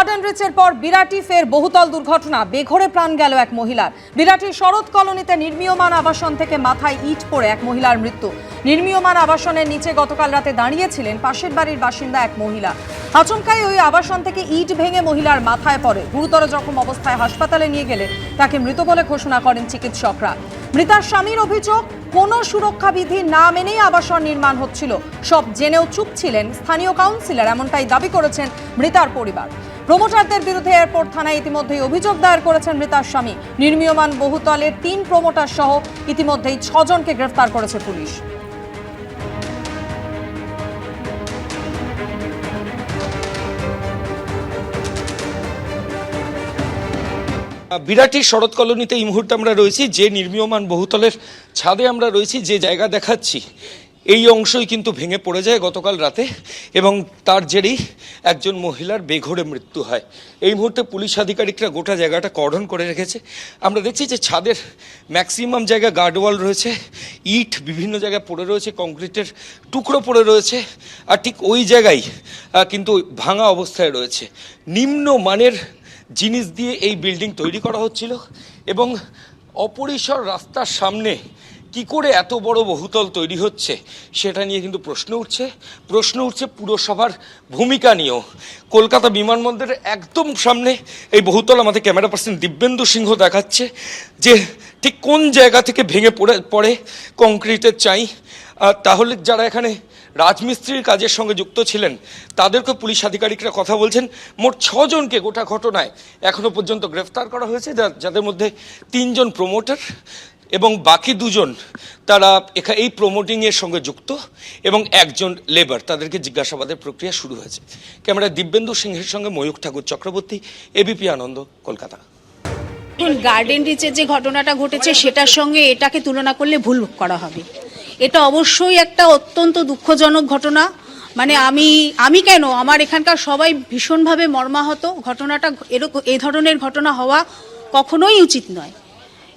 Garden রিচের পর বিরাটি ফের বহুতল দুর্ঘটনা, বেঘরে প্রাণ গেল এক মহিলার। বিরাটির শরৎ কলোনিতে নির্মীয়মান আবাসন থেকে মাথায় ইট পড়ে এক মহিলার মৃত্যু। নির্মীয়মান আবাসনের নিচে গতকাল রাতে দাঁড়িয়েছিলেন পাশের বাড়ির বাসিন্দা এক মহিলা। আচমকাই ওই আবাসন থেকে ইট ভেঙে মহিলার মাথায় পড়ে। গুরুতর জখম অবস্থায় হাসপাতালে নিয়ে গেলে তাকে মৃত বলে ঘোষণা করেন চিকিৎসকরা। মৃতার স্বামীর অভিযোগ, কোনো সুরক্ষা বিধি না মেনেই আবাসন নির্মাণ হচ্ছিল। সব জেনেও চুপ ছিলেন স্থানীয় কাউন্সিলর, এমনটাই দাবি করেছেন মৃতার পরিবার। প্রমোটারদের বিরুদ্ধে এয়ারপোর্ট থানায় ইতিমধ্যেই অভিযোগ দায়ের করেছেন মৃতার স্বামী। নির্মীয়মান বহুতলের তিন প্রমোটার সহ ইতিমধ্যেই ছজনকে গ্রেফতার করেছে পুলিশ। বিরাটি শরৎ কলোনিতে এই মুহূর্তে আমরা রয়েছি, যে নির্মীয়মান বহুতলের ছাদে আমরা রয়েছি, যে জায়গা দেখাচ্ছি। এই অংশই কিন্তু ভেঙে পড়ে যায় গতকাল রাতে, এবং তার জেরেই একজন মহিলার বেঘরে মৃত্যু হয়। এই মুহূর্তে পুলিশ আধিকারিকরা গোটা জায়গাটা কর্ডন করে রেখেছে। আমরা দেখছি যে ছাদের ম্যাক্সিমাম জায়গা গার্ডওয়াল রয়েছে, ইট বিভিন্ন জায়গায় পড়ে রয়েছে, কংক্রিটের টুকরো পড়ে রয়েছে, আর ঠিক ওই জায়গায় কিন্তু ভাঙা অবস্থায় রয়েছে। নিম্ন মানের জিনিস দিয়ে এই বিল্ডিং তৈরি করা হচ্ছিল, এবং অপরিসর রাস্তার সামনে কি করে এত বড় বহুতল তৈরি হচ্ছে সেটা নিয়ে কিন্তু প্রশ্ন উঠছে। প্রশ্ন উঠছে পুরসভার ভূমিকা নিয়েও। কলকাতা বিমানবন্দরের একদম সামনে এই বহুতল আমাদের ক্যামেরা পার্সন দিব্যেন্দু সিংহ দেখাচ্ছে যে ঠিক কোন জায়গা থেকে ভেঙে পড়ে পড়ে কংক্রিটের চাই। তাহলে যারা এখানে রাজমিস্ত্রির কাজের সঙ্গে যুক্ত ছিলেন, তাদেরকে পুলিশ আধিকারিকরা কথা বলছেন। মোট ছজনকে গোটা ঘটনায় এখনও পর্যন্ত গ্রেফতার করা হয়েছে যাদের মধ্যে তিনজন প্রমোটার। এবং বাকি দুজন তারা এখা এই প্রমোটিংয়ের সঙ্গে যুক্ত এবং একজন লেবার তাদেরকে জিজ্ঞাসাবাদের প্রক্রিয়া শুরু হয়েছে। ক্যামেরায় দিব্যেন্দু সিংহের সঙ্গে ময়ূক ঠাকুর চক্রবর্তী এবিপি আনন্দ, কলকাতা। গার্ডেন রিচের যে ঘটনাটা ঘটেছে, সেটার সঙ্গে এটাকে তুলনা করলে ভুল করা হবে। এটা অবশ্যই একটা অত্যন্ত দুঃখজনক ঘটনা। মানে আমি আমি কেন? আমার এখানকার সবাই ভীষণভাবে মর্মাহত। ঘটনাটা এরকম এই ধরনের ঘটনা হওয়া কখনোই উচিত নয়।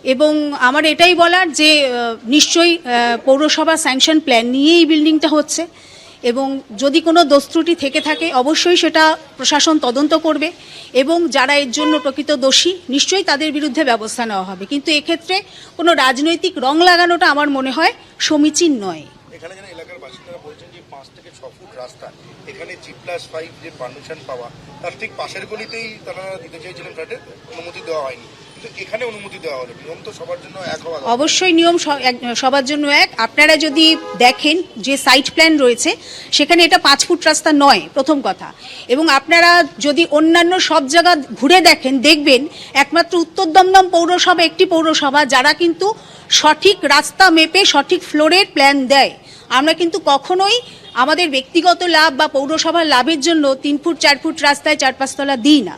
এবং আমার এটাই বলার যে নিশ্চয়ই পৌরসভা স্যাংশন প্ল্যান নিয়ে এই বিল্ডিংটা হচ্ছে এবং যদি কোনো দোষ ত্রুটি থেকে থাকে, অবশ্যই সেটা প্রশাসন তদন্ত করবে এবং যারা এর জন্য প্রকৃত দোষী, নিশ্চয়ই তাদের বিরুদ্ধে ব্যবস্থা নেওয়া হবে। কিন্তু এক্ষেত্রে কোনো রাজনৈতিক রং লাগানোটা আমার মনে হয় সমীচীন নয়। এখানে এলাকার বাসিন্দারা বলছেন যে পাঁচ থেকে ছ ফুট রাস্তা এখানে জি প্লাস ফাইভ যে পারমিশন পাওয়া, তার ঠিক পাশের গলিতেই তারা দিতে চাইছিলেন ফ্ল্যাটের অনুমতি দেওয়া হয়নি। অবশ্যই নিয়ম সবার জন্য এক। আপনারা যদি দেখেন যে সাইট প্ল্যান রয়েছে, সেখানে এটা পাঁচ ফুট রাস্তা নয়, প্রথম কথা। এবং আপনারা যদি অন্যান্য সব জায়গা ঘুরে দেখেন, দেখবেন একমাত্র উত্তর দমদম পৌরসভা, একটি পৌরসভা, যারা কিন্তু সঠিক রাস্তা মেপে, সঠিক ফ্লোরের প্ল্যান দেয়। আমরা কিন্তু কখনোই আমাদের ব্যক্তিগত লাভ বা পৌরসভার লাভের জন্য তিন ফুট, চার ফুট রাস্তায় চার পাঁচতলা দিই না।